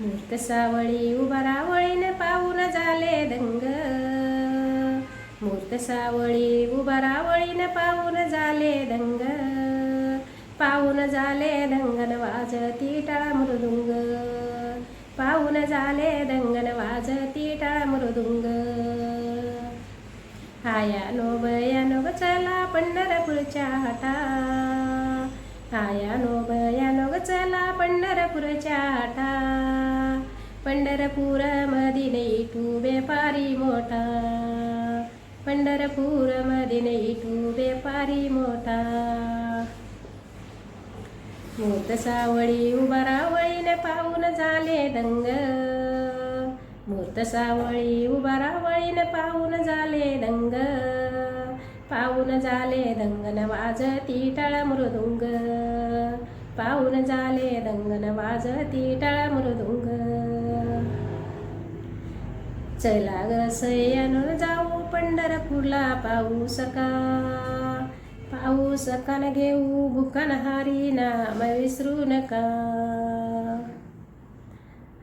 मूर्त सावळी उभा रावळीने पाहून झाले दंग. मूर्त सावळी उभा रावळीने पाहून झाले दंग. पाहून झाले दंगन वाजती टाळा मृदुंग. पाहून झाले दंगन वाजती टाळा मृदुंग. हाया नो बया नो ग चला पंढरपूरच्या हाटा. हाया नो बया नो ग चला पंढरपूरच्या हाटा. पंढरपूर मदिने इटू बेपारी मोठा. पंढरपूर मदिने इटू बेपारी मोठा. मूर्त सावळी उभा रावळीने पाहून झाले दंग. मूर्त सावळी उभा रावळीने पाहून झाले दंग. पाहून झाले दंगन वाजती टाळा मृदुंग. पाहून झाले दंगन वाजती टाळा मृदुंग. चला ग सय्यानं जाऊ पंढरपूरला पाऊस का? पाऊस सकान घेऊ भुकान हारी नाम विसरू नका.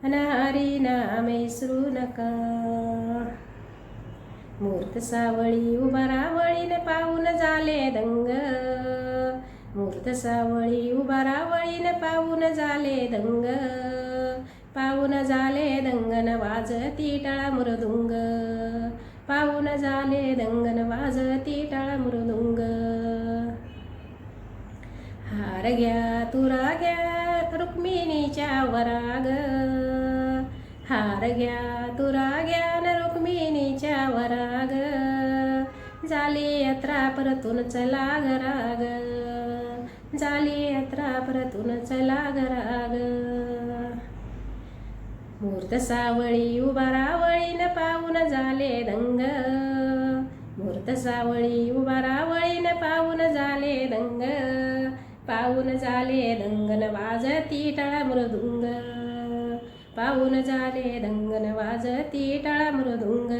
हरी नाम विसरू नका. मूर्त सावळी उभा रावळीने पाहून झाले दंग. मूर्त सावळी उभा रावळीने पाहून झाले दंग. दंगन वाजती टाळा मृदुंग पाहून झाले दंगन वाजती टाळा मृदुंग हार घ्या तुरा घ्या रुक्मिणीच्या वराग हार घ्या तुरा घ्या न रुक्मिणीच्या वराग झाली यात्रा परतून चला गराग झाली यात्रा परतून चला गराग मूर्त सावळी उभा रावळीन पाहून झाले दंग. मूर्त सावळी उभा रावळीन पाहून झाले दंग. पाहून झाले दंगन वाजती टाळा मृदुंग. पाहून झाले दंगन वाजती टाळा मृदुंग.